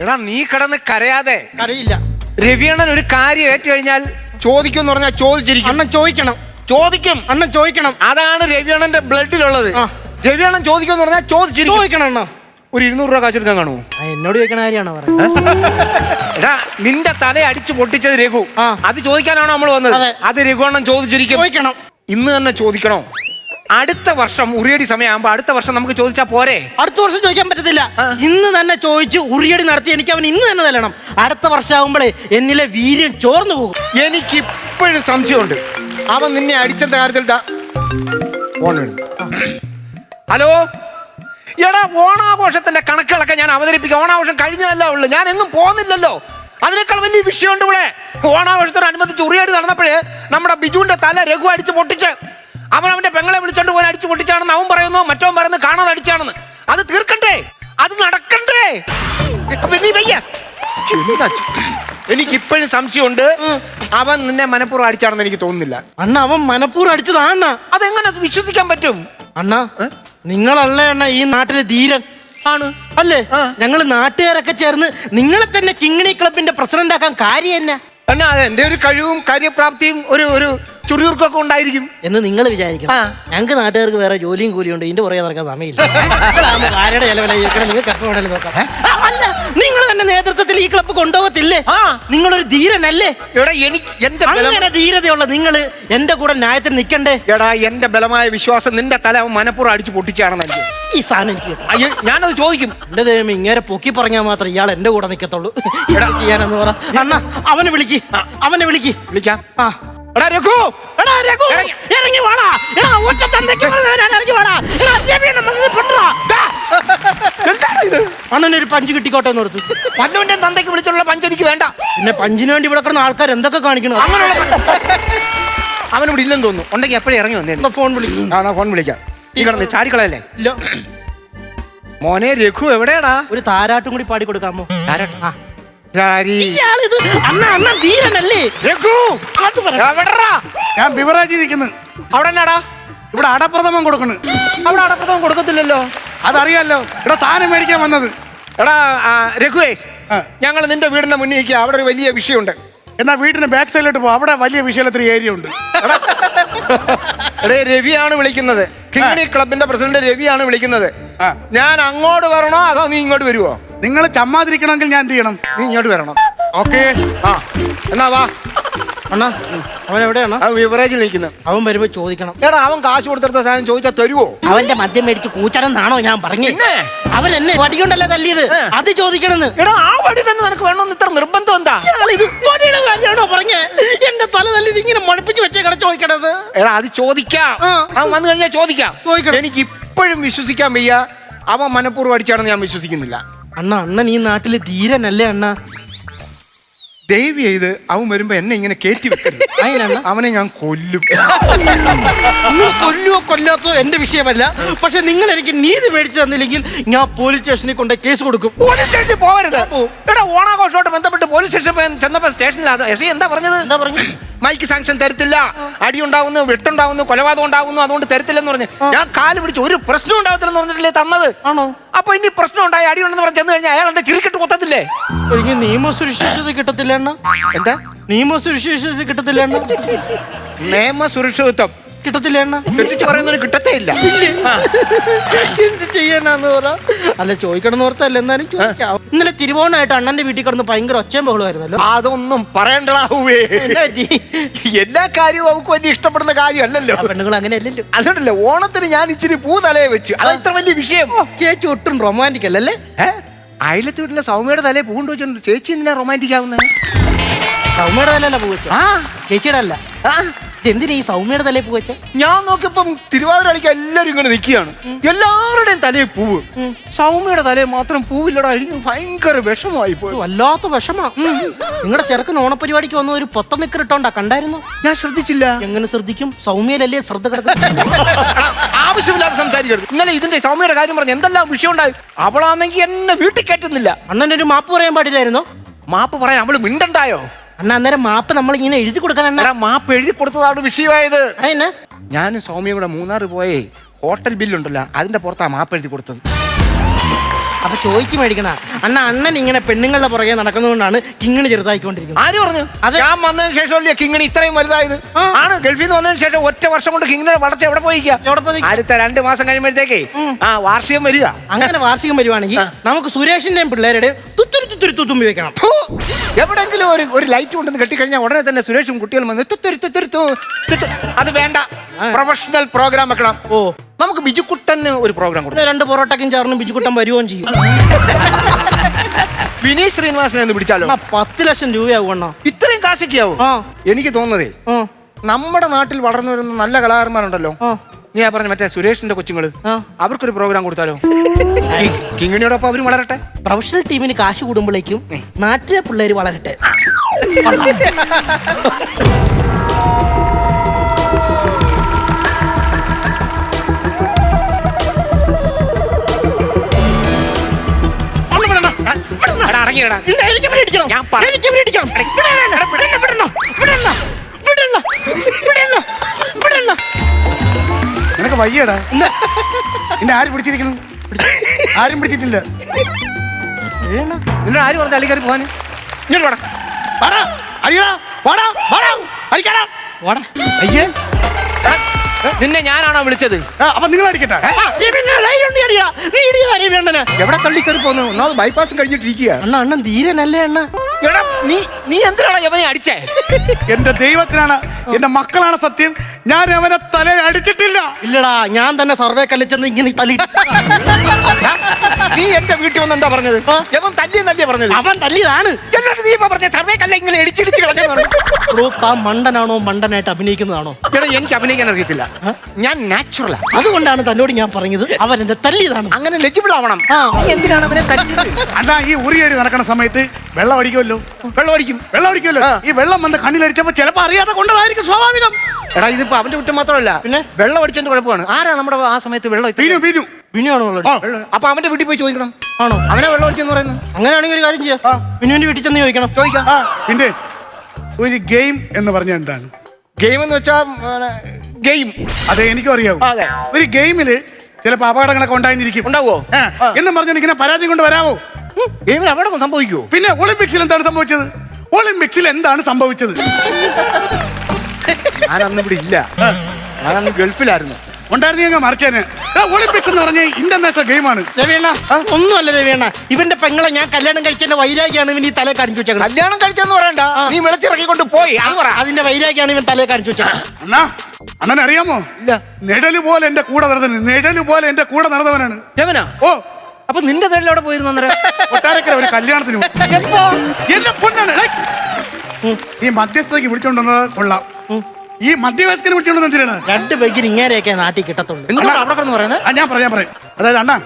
എടാ നീ കടന്ന് കരയാതെ. കരയില്ല. രവിയണ്ണൻ ഒരു കാര്യം ഏറ്റു കഴിഞ്ഞാൽ ചോദിക്കും എന്ന് പറഞ്ഞാൽ ചോദിച്ചിരിക്കും. അണ്ണൻ ചോദിക്കണം. ചോദിക്കും. അണ്ണൻ ചോദിക്കണം. അതാണ് രവിയണ്ണന്റെ ബ്ലഡിലുള്ളത്. ആ. രവിയണ്ണൻ ചോദിക്കും എന്ന് പറഞ്ഞാൽ ചോദിച്ചിരിക്കും. ചോദിക്കണം അണ്ണ. ഒരു ഇരുന്നൂറ് രൂപ കാശെടുക്കാൻ കാണുമോ? ആ, എന്നോട് ചോദിക്കണ കാര്യമാണോ പറയുന്നത് എടാ നിന്റെ തല അടിച്ചു പൊട്ടിച്ചത് രഘു. ആ. അത് ചോദിക്കാനാണോ നമ്മൾ വന്നത്? അതെ. അത് രഘുവണ്ണൻ ചോദിച്ചിരിക്കും. ചോദിക്കണം. ഇന്ന് തന്നെ ചോദിക്കണോ? അടുത്ത വർഷം ഉറിയടി സമയമാകുമ്പോ അടുത്ത വർഷം നമുക്ക് ചോദിച്ചാ പോരെ? അടുത്ത വർഷം ചോദിക്കാൻ പറ്റത്തില്ല. ഇന്ന് തന്നെ ചോദിച്ച് ഉറിയടി നടത്തി എനിക്ക് അവൻ ഇന്ന് തന്നെ തരണം അടുത്ത വർഷം ആകുമ്പോഴേ എന്നിലെ വീര്യം ചോർന്നു പോകും. എനിക്ക് ഇപ്പോഴും സംശയമുണ്ട്. അവൻ നിന്നെ അടിച്ചെന്ന കാര്യത്തിൽ ദാ- ഫോൺ വിളി. ഹലോ? എടാ ഓണാഘോഷത്തിന്റെ കണക്കുകളൊക്കെ ഞാൻ അവതരിപ്പിക്കാം. ഓണാഘോഷം കഴിഞ്ഞതല്ല ഉള്ളു. ഞാൻ എങ്ങും പോകുന്നില്ലല്ലോ അതിനേക്കാൾ വലിയ വിഷയമുണ്ട് ഇവിടെ. ഓണാഘോഷത്തോടനുബന്ധിച്ച് ഉറിയടി നടന്നപ്പോഴേ നമ്മുടെ ബിജുവിന്റെ തല രഘു അടിച്ച് പൊട്ടിച്ച് അവൻ അവന്റെ പെങ്ങളെ വിളിച്ചോണ്ട് പോയി അടിച്ചു പൊട്ടിച്ചാണെന്ന് അവൻ പറയുന്നു മറ്റവൻ പറയുന്നു കാണാതെ അടിച്ചാണെന്ന്. അത് തീർക്കണ്ടേ? അത് നടക്കണ്ടേ? നീ വയ്യ. എനിക്കിപ്പോഴും സംശയമുണ്ട്. അവൻ നിന്നെ മനഃപൂർവം അടിച്ചാണെന്ന് എനിക്ക് തോന്നുന്നില്ല. അണ്ണ അവൻ മനഃപൂർവം അടിച്ചതാണ് അതെങ്ങനെ വിശ്വസിക്കാൻ പറ്റും? അണ്ണ നിങ്ങളല്ലേ അണ്ണ ഈ നാട്ടിലെ ധീരൻ? ആണ്. അല്ലേ. ഞങ്ങൾ നാട്ടുകാരൊക്കെ ചേർന്ന് നിങ്ങളെ തന്നെ കിങ്ങിണി ക്ലബിന്റെ പ്രസിഡന്റ് ആക്കാൻ കാര്യം എന്നാ? അണ്ണ എന്റെ ഒരു കഴിവും കാര്യപ്രാപ്തിയും ഒരു ഒരു ചുറിയുർക്കൊക്കെ ഉണ്ടായിരിക്കും. എന്ന് നിങ്ങൾ വിചാരിക്കും ആ. ഞങ്ങൾക്ക് നാട്ടുകാർക്ക് വേറെ ജോലിയും കൂലിയും ഉണ്ട്. ഇതിന്റെ പുറകെ നടക്കാൻ സമയമില്ല. നിങ്ങളാകുമ്പോ ആരുടെ ചെലവിലായിരിക്കണം നിങ്ങൾ കഷ്ടപ്പാടല്ലേ നോക്കാം. ആ, അല്ല നിങ്ങൾ തന്നെ നേതൃത്വത്തിൽ ഈ ക്ലബ്ബ് കൊണ്ടുപോകത്തില്ലേ? ആ. നിങ്ങളൊരു ധീരനല്ലേ? എടാ എനിക്ക് എന്റെ ബലം- അങ്ങനെ ധീരതയുള്ള നിങ്ങൾ എന്റെ കൂടെ ന്യായത്തിന് നിൽക്കണ്ടേ? എടാ എന്റെ ബലമായ വിശ്വാസം നിന്റെ തല അവൻ മനഃപൂർവം അടിച്ചു പൊട്ടിച്ചാണെന്ന് എനിക്ക് ഈ സാധനം എനിക്ക് കിട്ടണം. അയ്യോ, ഞാനത് ചോദിക്കും. എന്റെ ദൈവം ഇങ്ങനെ പൊക്കി പറഞ്ഞാൽ മാത്രം ഇയാൾ എന്റെ കൂടെ നിൽക്കത്തുള്ളൂ ഇവിടെ ചെയ്യാനെന്ന് പറ. അണ്ണ അവനെ വിളിക്ക്. അവനെ വിളിക്ക്. വിളിക്കാം. ആ. എടാ രഘു എടാ രഘു ഇറങ്ങി. വാടാ. എടാ ഒറ്റ തന്തയ്ക്ക് പറഞ്ഞവനാണ് ഇറങ്ങി വാടാ. എടാ രവിയുടെ മനസ്സിൽ പെണ്ണടാ. ദാ. എന്താണ് ഇത്? അണ്ണനൊരു പഞ്ച് കിട്ടിക്കോട്ടെ എന്ന് ഓർത്തു. പല്ലുവിന്റെ തന്തയ്ക്ക് വിളിച്ചുള്ള പഞ്ച് എനിക്ക് വേണ്ട. പിന്നെ പഞ്ചിന് വേണ്ടി ഇവിടെ കിടന്ന ആൾക്കാർ എന്തൊക്കെ കാണിക്കണം? അങ്ങനെയുള്ള അവൻ ഇവിടെ ഇല്ലെന്ന് തോന്നുന്നു. ഉണ്ടെങ്കിൽ എപ്പോഴും ഇറങ്ങി വന്നേ ഫോൺ വിളിക്കും ആ ഫോൺ വിളിക്കാം. ഈ കിടന്ന് ചാടിക്കളയല്ലേ? ഇല്ല. മോനെ രഘു എവിടെയാടാ? ഒരു താരാട്ടും കൂടി പാടി കൊടുക്കാമോ ആ. രാരി. ഇയാളിത് അണ്ണ അണ്ണ ധീരനല്ലേ? രഘു! അത് പറ. എവിടെടാ? ഞാൻ ബിവറാജി നിൽക്കുന്നു അവിടെ എന്നാടാ ഇവിടെ അടപ്രഥമം കൊടുക്കണ് അവിടെ അടപ്രഥമം കൊടുക്കത്തില്ലല്ലോ. അതറിയാലോ. ഇവിടെ സാധനം മേടിക്കാൻ വന്നത്. എടാ ആ, രഘുവേ ഞങ്ങൾ നിന്റെ വീടിന്റെ മുന്നിൽ നിൽക്കുക അവിടെ ഒരു വലിയ വിഷയമുണ്ട്. എന്നാ വീടിന്റെ ബാക്ക് സൈഡിലോട്ട് പോ. അവിടെ വലിയ വിശാലത്തിന് ഏരിയ ഉണ്ട്. എടേ രവിയാണ് വിളിക്കുന്നത്. കിങ്ങിണി ക്ലബിന്റെ പ്രസിഡന്റ് രവിയാണ് വിളിക്കുന്നത്. ആ. ഞാൻ അങ്ങോട്ട് വരണോ അതോ നീ ഇങ്ങോട്ട് വരുവോ? നിങ്ങൾ ചമ്മാതിരിക്കണമെങ്കിൽ ഞാൻ എന്ത് ചെയ്യണം? നീ ഇങ്ങോട്ട് വരണം. ഓക്കെ. ആ എന്നാ വാ. അണ്ണാ അവൻ എവിടെയാണ്? അവൻ വിവറേജിൽ നിൽക്കുന്നത് അവൻ വരുമ്പോ ചോദിക്കണം. എടാ അവൻ കാശ് കൊടുത്തെടുത്ത സാധനം ചോദിച്ചാൽ തരുവോ? അവന്റെ മദ്യം മേടിച്ച് കൂച്ചണെന്നാണോ ഞാൻ പറഞ്ഞു? അവൻ എന്നെ വടികൊണ്ടല്ലേ തല്ലിയത്? അത് ചോദിക്കണെന്ന് എടാ ആ വടി തന്നെ നിനക്ക് വേണമെന്ന് ഇത്ര നിർബന്ധം എന്താ? വടിയുടെ കാര്യമാണോ പറഞ്ഞേ? എന്റെ തല തല്ലി ഇങ്ങനെ മുഴപ്പിച്ച് കട ചോദിക്കണത്. എടാ അത് ചോദിക്കാം. അവൻ വന്നു കഴിഞ്ഞാൽ ചോദിക്കാം. ചോദിക്കണം. എനിക്ക് ഇപ്പോഴും വിശ്വസിക്കാൻ വയ്യ. അവൻ മനഃപൂർവം അടിച്ചാണെന്ന് ഞാൻ വിശ്വസിക്കുന്നില്ല. അണ്ണ അണ്ണൻ ഈ നാട്ടിലെ ധീരനല്ലേ അണ്ണ? ദയവ് ചെയ്ത് അവൻ വരുമ്പോ എന്നെ ഇങ്ങനെ കയറ്റി വെക്കരുത്. അതിനണ്ണ അവനെ ഞാൻ കൊല്ലും. നിങ്ങൾ കൊല്ലുവോ കൊല്ലാത്തോ എന്റെ വിഷയമല്ല. പക്ഷെ നിങ്ങൾ എനിക്ക് നീതി മേടിച്ചു തന്നില്ലെങ്കിൽ ഞാൻ പോലീസ് സ്റ്റേഷനിൽ കൊണ്ട് കേസ് കൊടുക്കും. പോലീസ് സ്റ്റേഷനിൽ പോകരുത്. എടാ ഓണാഘോഷമായിട്ട് ബന്ധപ്പെട്ട് പോലീസ് സ്റ്റേഷനിൽ ചെന്നപ്പോ സ്റ്റേഷനിൽ എസ് ഐ എന്താ പറഞ്ഞത്? എന്താ പറഞ്ഞു മൈക്ക് സാങ്ഷൻ തരത്തില്ല. അടി ഉണ്ടാവുന്നു വെട്ടുണ്ടാവുന്നു കൊലപാതകം ഉണ്ടാവുന്നു അതുകൊണ്ട് തരത്തില്ലെന്ന് പറഞ്ഞു. ഞാൻ കാൽ പിടിച്ച് ഒരു പ്രശ്നം ഉണ്ടാവത്തില്ലെന്ന് പറഞ്ഞിട്ടില്ലേ തന്നത്? ആണോ? അപ്പൊ ഇനി പ്രശ്നം ഉണ്ടായി അടി ഉണ്ടെന്ന് പറഞ്ഞു ചെന്ന് കഴിഞ്ഞാൽ അയാൾ എന്റെ ചിരിക്കെട്ട് കൊത്തത്തില്ലേ? എനിക്ക് നിയമസുരക്ഷിതത കിട്ടത്തില്ല. അണ്ണ എന്താ? നിയമസുരക്ഷിതത കിട്ടത്തില്ല അണ്ണ നിയമ സുരക്ഷിതത്വം. കിട്ടത്തില്ല തെറ്റിച്ച് പറയുന്നതിന് കിട്ടത്തേ ഇല്ല. എന്ത് ചെയ്യാനാന്ന് പറ? അല്ല ചോദിക്കണം ഓർത്തല്ല എന്നാലും ചോദിക്കാം. ഇന്നലെ തിരുവോണമായിട്ട് അണ്ണന്റെ വീട്ടിൽ കിടന്ന് ഭയങ്കര ഒച്ചയും ബഹളമായിരുന്നല്ലോ അതൊന്നും പറയണ്ടാവേ എല്ലാ കാര്യവും നമുക്ക് വലിയ ഇഷ്ടപ്പെടുന്ന കാര്യമല്ലല്ലോ. പെണ്ണുങ്ങൾ അങ്ങനെ അല്ലല്ലോ. അതുകൊണ്ടല്ലേ ഓണത്തിന് ഞാൻ ഇച്ചിരി പൂ തലയെ വെച്ചു. അത് ഇത്ര വലിയ വിഷയം. ചേച്ചി ഒട്ടും റൊമാന്റിക് അല്ലല്ലേ? അയലത്ത് വീട്ടിലെ സൗമ്യയുടെ തലേ പൂണ്ട് വെച്ചിട്ടുണ്ട് ചേച്ചി എന്തിനാ റൊമാന്റിക് ആവുന്നത്? സൗമ്യയുടെ തലല്ല പൂവച്ച ആ. ചേച്ചിയുടെ അല്ല. ആ. എന്തിനാ ഈ സൗമ്യയുടെ തലയിൽ പൂവച്ച ഞാൻ നോക്കിയപ്പം തിരുവാതിര കളിക്ക് എല്ലാരും ഇങ്ങനെ നിൽക്കുകയാണ്. എല്ലാവരുടെയും തലയിൽ പൂവ്. സൗമ്യയുടെ തലയിൽ മാത്രം പൂവില്ലടാ. എനിക്ക് ഭയങ്കര വിഷമമായി പോയി. വല്ലാത്ത വിഷമാ. നിങ്ങളുടെ ചെറുക്കൻ ഓണപരിപാടിക്ക് വന്ന ഒരു പൊത്ത നിക്കറിട്ടോണ്ടാ കണ്ടായിരുന്നു? ഞാൻ ശ്രദ്ധിച്ചില്ല. എങ്ങനെ ശ്രദ്ധിക്കും? സൗമ്യയിലല്ലേ ശ്രദ്ധ കിടക്കുന്നത്? ആവശ്യമില്ലാതെ സംസാരിക്കരുത്. ഇന്നലെ ഇതിന്റെ സൗമ്യയുടെ കാര്യം പറഞ്ഞ് എന്തെല്ലാം വിഷയം ഉണ്ടായി? അവളാണെങ്കിൽ എന്നെ വീട്ടിൽ കയറ്റുന്നില്ല. അണ്ണനൊരു മാപ്പ് പറയാൻ പാടില്ലായിരുന്നു? മാപ്പ് പറയാൻ അവൾ മിണ്ടണ്ടായോ? അണ്ണ അന്നേരം മാപ്പ് നമ്മൾ ഇങ്ങനെ എഴുതി കൊടുക്കണം അണ്ണാ. എടാ മാപ്പ് എഴുതി കൊടുത്തതാണ് വിഷയമായത്. അതിന് ഞാനും സൗമ്യയും കൂടെ മൂന്നാർ പോയേ ഹോട്ടൽ ബില്ലുണ്ടല്ലോ അതിന്റെ പുറത്താ മാപ്പ് എഴുതി കൊടുത്തത്. അപ്പൊ ചോദിച്ചു മേടിക്കണ അണ്ണ അണ്ണൻ ഇങ്ങനെ പെണ്ണുങ്ങളുടെ പുറകെ നടക്കുന്നതുകൊണ്ടാണ് കിങ്ങിണി ചെറുതായിക്കൊണ്ടിരിക്കുന്നത്. ആര് പറഞ്ഞു? അതെ. ഞാൻ വന്നതിന് ശേഷമല്ലേ കിങ്ങിണി ഇത്രയും വലുതായത്? ആ. ആണ് ഗൾഫിൽ നിന്ന് വന്നതിന് ശേഷം ഒറ്റ വർഷം കൊണ്ട് കിങ്ങിണിയുടെ വളർച്ച എവിടെ പോയി നിൽക്കാ? അടുത്ത രണ്ട് മാസം കഴിയുമ്പോഴത്തേക്കേ ആ വാർഷികം വരിക. അങ്ങനെ വാർഷികം വരുവാണെങ്കിൽ നമുക്ക് സുരേഷിന്റെയും പിള്ളേരുടെയും തുത്തുരു തുത്തുരു തുത്തുമ്പി വെക്കണം. ഫു, എവിടെങ്കിലും ഒരു ഒരു ലൈറ്റ് കൊണ്ടുവന്ന് കെട്ടിക്കഴിഞ്ഞാൽ ഉടനെ തന്നെ സുരേഷും കുട്ടികളും വന്ന് തുത്തുരു തുത്തുരു തു, അത് വേണ്ട. പ്രൊഫഷണൽ പ്രോഗ്രാം വെക്കണം. ഓ. നമുക്ക് ബിജുക്കുട്ടന് ഒരു പ്രോഗ്രാം കൊടുക്കാം. രണ്ട് പൊറോട്ടക്കും ചേർന്ന് ബിജുക്കുട്ടൻ വരുകയും ചെയ്യും. വിനീത് ശ്രീനിവാസനെ ഒന്ന് പിടിച്ചാലോ? പത്ത് ലക്ഷം അണ്ണാ. ഇത്രയും കാശൊക്കെയാവും. എനിക്ക് തോന്നുന്നതേ നമ്മുടെ നാട്ടിൽ വളർന്നു വരുന്ന നല്ല കലാകാരന്മാരുണ്ടല്ലോ. നീ ആ പറഞ്ഞ മറ്റേ സുരേഷിന്റെ കൊച്ചുങ്ങൾ ആ. അവർക്കൊരു പ്രോഗ്രാം കൊടുത്താലോ കിങ്ങിണിയോടൊപ്പം അവരും വളരട്ടെ പ്രൊഫഷണൽ ടീമിന് കാശ് കൂടുമ്പോഴേക്കും നാട്ടിലെ പിള്ളേര് വളരട്ടെ. ഞാൻ പറ- എനിക്ക് ഇവിടെ ഇടിക്കണം. വിടണം, വിടണം, വിടണം, വിടണം, വിടണം, വിടണം, വിടണം. നിനക്ക് വയ്യടാ. എന്നെ ആര് പിടിച്ചിരിക്കുന്നു? ആരും പിടിച്ചിട്ടില്ല. നിന്നോട് ആര് പറഞ്ഞ അള്ളിക്കറി പോകാൻ ഇങ്ങോട്ട് വാടാ. വാടാ, അടിയടാ, വാടാ, വാടാ, അടിക്കാടാ. അയ്യേ. നിന്നെ ഞാനാണോ വിളിച്ചത്? അപ്പൊ നിങ്ങൾ അടിക്കട്ടെ. എവിടെ തള്ളിക്കറി പോന്നു? ഒന്നാമത് ബൈപ്പാസ് കഴിഞ്ഞിട്ടിരിക്കുക അണ്ണ അണ്ണൻ തീരെ നല്ല അണ്ണ? എടാ നീ നീ എന്തിനാണോ യവനെ അടിച്ചേ? എന്റെ ദൈവത്തിനാണ് എന്റെ മക്കളാണ് സത്യം. ഞാൻ അവനെ തല അടിച്ചിട്ടില്ല. ഇല്ലടാ ഞാൻ തന്നെ സർവേ കല്ലിച്ചെന്ന് ഇങ്ങനെ തലി നീ എന്റെ വീട്ടിൽ വന്ന് എന്താ പറഞ്ഞത്? അവൻ തല്ലിയ തല്ലിയെന്നല്ലേ പറഞ്ഞത്? അവൻ തല്ലിയതാണ്. എന്നിട്ട് നീ ഇപ്പൊ പറഞ്ഞ സർവേക്കല്ല ഇങ്ങനെ ഇടിച്ചിടിച്ച് താൻ മണ്ടനാണോ മണ്ടനായിട്ട് അഭിനയിക്കുന്നതാണോ? എടാ എനിക്ക് അഭിനയിക്കാൻ അറിയത്തില്ല. ഞാൻ നാച്ചുറലാ അതുകൊണ്ടാണ് തന്നോട് ഞാൻ പറഞ്ഞത് അവൻ എന്റെ തല്ലിയതാണ്. അങ്ങനെ ലെജിബിൾ ആവണം. എന്തിനാണ് അവനെ തല്ലിയത്? അണ്ണാ ഈ ഉറിയേടി നടക്കുന്ന സമയത്ത് വെള്ളം അടിക്കുമല്ലോ? വെള്ളം അടിക്കും. വെള്ളം അടിക്കുമല്ലോ? ഈ വെള്ളം വന്ന് കണ്ണിലടിച്ചപ്പോ ചിലപ്പോ അറിയാതെ കൊണ്ടതായിരിക്കും സ്വാഭാവികം. എടാ ഇതിപ്പോ അവന്റെ കുറ്റം മാത്രമല്ല. പിന്നെ? വെള്ളം അടിച്ചതിന്റെ കുഴപ്പമാണ്. ആരാ നമ്മുടെ ആ സമയത്ത് വെള്ളം ബിനു ബിനു. ബിനുവാണോ ഉള്ളത് അപ്പൊ അവന്റെ വീട്ടിൽ പോയി ചോദിക്കണം. ആണോ? അവനെ വെള്ളം അടിച്ചെന്ന് പറയുന്നത്? അങ്ങനെയാണെങ്കിൽ ഒരു കാര്യം ചെയ്യാം. ആ. ബിനുവിന്റെ വീട്ടിൽ ചെന്ന് ചോദിക്കണം. ചോദിക്കാം. ആ, പിന്നെ ഒരു ഗെയിം എന്ന് പറഞ്ഞാൽ എന്താണ്? ഗെയിം എന്ന് വെച്ചാ ഗെയിം. അതെ എനിക്കും അറിയാവും. ഒരു ഗെയിമിൽ ചിലപ്പോ അപകടങ്ങളൊക്കെ ഉണ്ടായിരിക്കും. ഉണ്ടാവോ? എന്ന് പറഞ്ഞാൽ ഇങ്ങനെ പരാതി കൊണ്ട് വരാവോ? ഗെയിമിൽ അവിടെ സംഭവിക്കുവോ? പിന്നെ ഒളിമ്പിക്സിൽ എന്താണ് സംഭവിച്ചത്? ഒളിമ്പിക്സിൽ എന്താണ് സംഭവിച്ചത്? ഞാൻ അന്ന് ഇവിടെ ഇല്ല. ഞാൻ അന്ന് ഗൾഫിലായിരുന്നു ഉണ്ടായിരുന്നെങ്കിൽ മറിച്ചേനെ. ഒളിമ്പിക്സ് എന്ന് പറഞ്ഞ ഇന്റർനാഷണൽ ഗെയിമാണ്. രവിയണ്ണ ഒന്നുമല്ല രവിയണ്ണ. ഇവന്റെ പെങ്ങളെ ഞാൻ കല്യാണം കഴിച്ചതിന്റെ വൈരാഗ്യാണ് ഇവൻ ഈ തലേ കാണിച്ചു വെച്ചത് കല്യാണം കഴിച്ചെന്ന് പറയണ്ട. നീ വെളുത്തിറക്കിക്കൊണ്ട് പോയി അത് പറ. അതിന്റെ വൈരാഗ്യാണ് ഇവൻ തലേ കാണിച്ചു വെച്ചത് അണ്ണാ അണ്ണനെ അറിയാമോ? ഇല്ല. നിഴൽ പോലെ എന്റെ കൂടെ നടന്നു നിഴൽ പോലെ എന്റെ കൂടെ നടന്നവനാണ്. രവനാ ഓ. അപ്പൊ നിന്റെ തേടിൽ അവിടെ പോയിരുന്നു അന്നേരം? കൊട്ടാരക്കര ഒരു കല്യാണത്തിന് പോയി. എന്റെ പൊന്നാണ്. നീ ഈ മധ്യസ്ഥതയ്ക്ക് വിളിച്ചോണ്ടെന്നത് കൊള്ളാം. ഈ മധ്യവയസ്കനെ വിളിച്ചോണ്ടുവന്ന എന്തിനാണ്? രണ്ട് പേക്കിന് ഇങ്ങനെയൊക്കെ നാട്ടിൽ കിട്ടത്തുള്ളൂ. എന്തുകൊണ്ടാ അവിടെ കിടന്ന് പറയുന്നത്? ആ ഞാൻ പറയാൻ പറയാം. അതായത് അണ്ണാ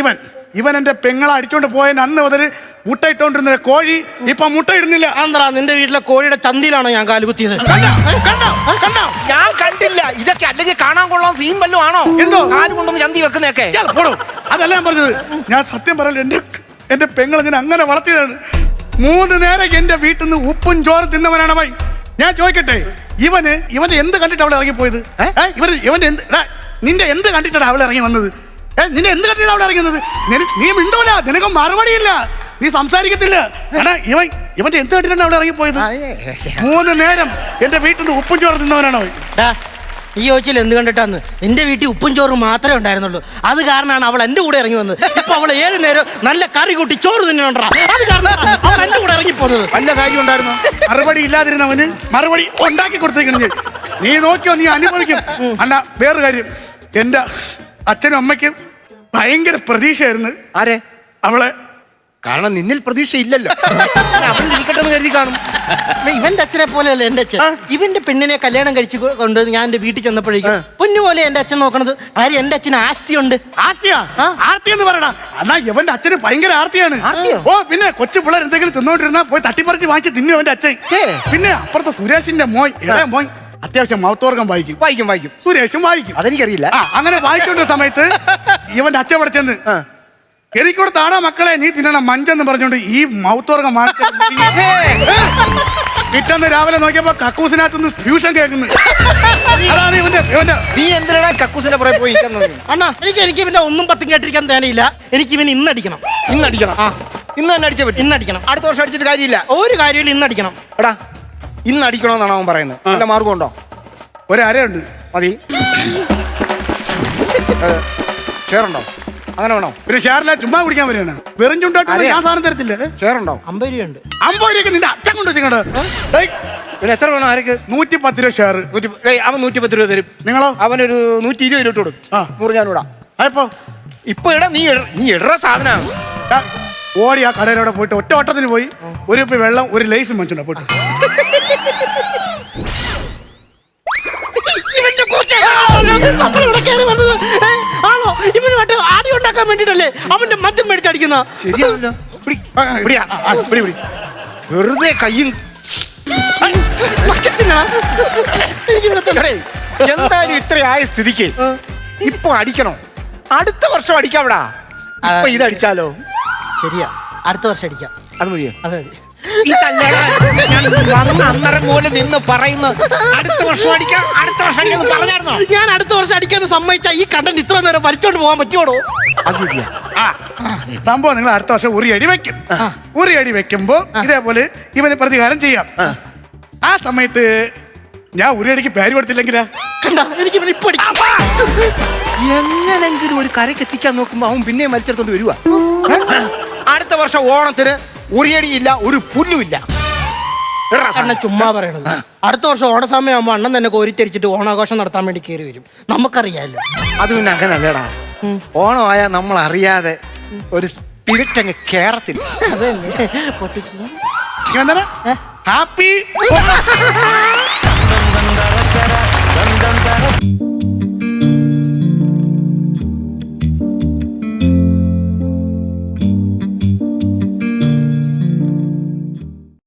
ഇവൻ ഇവൻ എന്റെ പെങ്ങളെ അടിച്ചോണ്ട് പോയ അന്ന് മുതൽ മുട്ട ഇട്ടോണ്ടിരുന്ന കോഴി ഇപ്പൊ മുട്ട ഇടുന്നില്ല. ആന്ധ്ര നിന്റെ വീട്ടിലെ കോഴിയുടെ ചന്തിയിലാണോ ഞാൻ കാലുകുത്തിയത് കണ്ടോ? കണ്ടോ? കണ്ടോ? ഞാൻ കണ്ടില്ല. ഇതൊക്കെ അല്ലെങ്കിൽ കാണാൻ കൊള്ളാൻ സീൻ വല്ലതും ആണോ? എന്തോ? കാൽ കൊണ്ടൊന്ന് ചന്തി വെക്കുന്നതൊക്കെ. ഇയാൾ പോടോ. അതല്ല ഞാൻ പറഞ്ഞത്. ഞാൻ സത്യം പറയല എന്റെ എന്റെ പെങ്ങളെ ഞാൻ അങ്ങനെ വളർത്തിയതാണ്. മൂന്ന് നേരം എന്റെ വീട്ടിൽ നിന്ന് ഉപ്പും ചോറും തിന്നവനാണ് അവൻ. ഞാൻ ചോദിക്കട്ടെ ഇവന് ഇവന്റെ എന്ത് കണ്ടിട്ട് അവളെ ഇറങ്ങിപ്പോയത്? ഇവന് ഇവന്റെ എന്ത് നിന്റെ എന്ത് കണ്ടിട്ടാണ് അവളെ ഇറങ്ങി വന്നത്? നിന്നെ എന്ത് കണ്ടിട്ടാണ് അവളെ ഇറങ്ങി വന്നത്? നിന- നീ മിണ്ടൂല നിനക്ക് മറുപടിയില്ല. നീ സംസാരിക്കത്തില്ല. എടാ ഇവൻ ഇവന്റെ എന്ത് കണ്ടിട്ടാണ് അവളെ ഇറങ്ങിപ്പോയത് മൂന്ന് നേരം എന്റെ വീട്ടിൽ നിന്ന് ഉപ്പും ചോറ് തിന്നവനാണ് നീ ചോദിച്ചില്ല എന്ത് കണ്ടിട്ടാന്ന്? നിന്റെ വീട്ടിൽ ഉപ്പും ചോറും മാത്രമേ ഉണ്ടായിരുന്നുള്ളൂ. അത് കാരണമാണ് അവൾ എന്റെ കൂടെ ഇറങ്ങി വന്നത്. ഇപ്പൊ അവൾ ഏത് നേരം നല്ല കറി കൂട്ടി ചോറ് തിന്നുണ്ടാ അത് കാരണം അവൾ എന്റെ കൂടെ ഇറങ്ങി പോകുന്നത്. നല്ല കാര്യം ഉണ്ടായിരുന്നു? മറുപടി ഇല്ലാതിരുന്നവന് മറുപടി ഉണ്ടാക്കി കൊടുത്തേക്കണേ നീ. നോക്കിയോ നീ അനുഭവിക്കും. അല്ല വേറൊരു കാര്യം. എന്റെ അച്ഛനും അമ്മയ്ക്കും ഭയങ്കര പ്രതീക്ഷയായിരുന്നു. ആരെ? അവളെ കാരണം നിന്നിൽ പ്രതീക്ഷ ഇല്ലല്ലോ അവൾ ഇരിക്കട്ടെ എന്ന് കരുതി കാണും. ഇവന്റെ അച്ഛനെ പോലെയല്ല എന്റെ അച്ഛൻ? ഇവന്റെ പെണ്ണിനെ കല്യാണം കഴിച്ചു കൊണ്ട് ഞാൻ എന്റെ വീട്ടിൽ ചെന്നപ്പോഴേക്കും പൊന്നു പോലെ എന്റെ അച്ഛൻ നോക്കണത്. കാര്യം എന്റെ അച്ഛന് ആസ്തിയുണ്ട്. ആർത്തിയാ ആ. ആർത്തി എന്ന് പറയണ എന്നാ ഇവന്റെ അച്ഛന് ഭയങ്കര ആർത്തിയാണ് ആർത്തിയോ? ഓ പിന്നെ കൊച്ചു പിള്ളേർ എന്തെങ്കിലും തിന്നോണ്ടിരുന്നാ പോയി തട്ടിപ്പറിച്ച് വാങ്ങിച്ച് തിന്നു അവന്റെ അച്ഛൻ. പിന്നെ അപ്പുറത്തെ സുരേഷിന്റെ മോൻ ഇളയ മോൻ അത്യാവശ്യം മൗത്തോർക്കം വായിക്കും. വായിക്കും വായിക്കും. സുരേഷും വായിക്കും. അതെനിക്കറിയില്ല. അങ്ങനെ വായിച്ചോണ്ട സമയത്ത് ഇവന്റെ അച്ഛൻ ഇവിടെ ചെന്ന് ആ. എനിക്കൂടെ താടാ മക്കളെ നീ തിന്നണം മഞ്ചെന്ന് പറഞ്ഞോണ്ട് ഈ മൗത്തോർഗം പിറ്റന്ന് പിറ്റേന്ന് രാവിലെ നോക്കിയപ്പോ കക്കൂസിനകത്ത് നിന്ന് ഫ്യൂഷൻ കേൾക്കുന്നു. അതാണ് ഇവന്റെ ഇവന്റെ നീ എന്തിനാണ് കക്കൂസിന്റെ പുറകെ പോയി? അണ്ണാ എനിക്ക് എനിക്ക് പിന്നെ ഒന്നും പത്തും കേട്ടിരിക്കാൻ തേനയില്ല. എനിക്ക് ഇവന് അടിക്കണം ഇന്ന് അടിക്കണം. ആ. ഇന്ന് തന്നെ അടിച്ച പറ്റും. ഇന്ന് അടിക്കണം അടുത്ത വർഷം അടിച്ചിട്ട് കാര്യമില്ല. ഒരു കാര്യമില്ല ഇന്നടിക്കണം. എടാ ഇന്ന് അടിക്കണമെന്നാണ് അവൻ പറയുന്നത്. എന്റെ മാർഗമുണ്ടോ ഒരു അരയുണ്ട് മതി. ഷെയറുണ്ടോ അങ്ങനെ വേണോ? പിന്നെ ഷെയറില്ല ചുമ്മാ കുടിക്കാൻ വരികയാണ്. വെറും ചുണ്ടായിട്ട്? ഞാൻ സാധനം തരത്തില്ല. ഷെയറുണ്ടോ അമ്പത് രൂപയുണ്ട്. അമ്പത് രൂപയ്ക്ക് നിന്റെ അച്ഛൻ കൊണ്ട് വെച്ചിങ്ങോട്ട് പിന്നെ എത്ര വേണം ആർക്ക് നൂറ്റി പത്ത് രൂപ ഷെയർ അവൻ നൂറ്റി പത്ത് രൂപ തരും. നിങ്ങളോ? അവനൊരു നൂറ്റി ഇരുപത് രൂപ ഇട്ട് കൊടുക്കും ആ. നൂറ് ഞാൻ ഇടാം. അയപ്പോ ഇപ്പൊ ഇട നീ ഇട- നീ ഇടറ സാധനമാണ് ഓടി ആ കടയിലൂടെ പോയിട്ട് ഒറ്റ ഓട്ടത്തിന് പോയി ഒരു ഇപ്പൊ വെള്ളം ഒരു ലൈസ് മേടിച്ചോണ്ടാ പോയിട്ട്. ഇവന്റെ? ഏ, ആണോ? ഇവനുമായിട്ട് ഉണ്ടാക്കാൻ വേണ്ടിട്ടല്ലേ അവന്റെ മദ്യം മേടിച്ചടിക്കുന്ന ശരിയാണല്ലോ. വെറുതെ കയ്യും എന്തായാലും ഇത്രയായ സ്ഥിതിക്ക് ഇപ്പൊ അടിക്കണോ? അടുത്ത വർഷം അടിക്കാവിടാ. ഇപ്പൊ ഇതടിച്ചാലോ? ശരിയാ. അടുത്ത വർഷം അടിക്കാം. അത് മതിയോ? അതെ മതി. ഞാൻ വന്ന അന്നേരം പോലെ നിന്ന് പറയുന്നു അടുത്ത വർഷം അടിക്കാം അടുത്ത വർഷം അടിക്കാന്ന് പറഞ്ഞായിരുന്നോ? ഞാൻ അടുത്ത വർഷം അടിക്കാന്ന് സമ്മതിച്ച ഈ കണ്ടന്റ് ഇത്ര നേരം വലിച്ചോണ്ട് പോകാൻ പറ്റുമോടോ അത് ശരിയാ. ആ. സംഭവം നിങ്ങൾ അടുത്ത വർഷം ഉറി അടി വെക്കും. ഉറി അടി വെക്കുമ്പോ ഇതേപോലെ ഇവന് പ്രതികാരം ചെയ്യാം. ആ. സമയത്ത് ഞാൻ ഉറി അടിക്ക് പേര് കൊടുത്തില്ലെങ്കിലാ? കണ്ട എനിക്ക് ഇവനെ ഇപ്പൊ അടിക്കാം എങ്ങനെങ്കിലും ഒരു കരയ്ക്ക് എത്തിക്കാൻ നോക്കുമ്പോ അവൻ പിന്നെ മരിച്ചെടുത്തോണ്ട് വരുവാ. അടുത്ത വർഷം ഓണത്തിന് ഉറിയടിയില്ല ഒരു പുല്ലുമില്ല. അണ്ണ ചുമ്മാ പറയണത്. അടുത്ത വർഷം ഓണസമയമാകുമ്പോ അണ്ണൻ തന്നെ കോരിത്തിരിച്ചിട്ട് ഓണാഘോഷം നടത്താൻ വേണ്ടി കയറി വരും. നമുക്കറിയാലോ. അത് പിന്നെ അങ്ങനല്ലേടാ. ഓണമായ നമ്മൾ അറിയാതെ ഒരു സ്പിരിറ്റ് അങ്ങ് കേറത്തില്ല. അതല്ലേ? പൊട്ടിച്ചു. ഹാപ്പി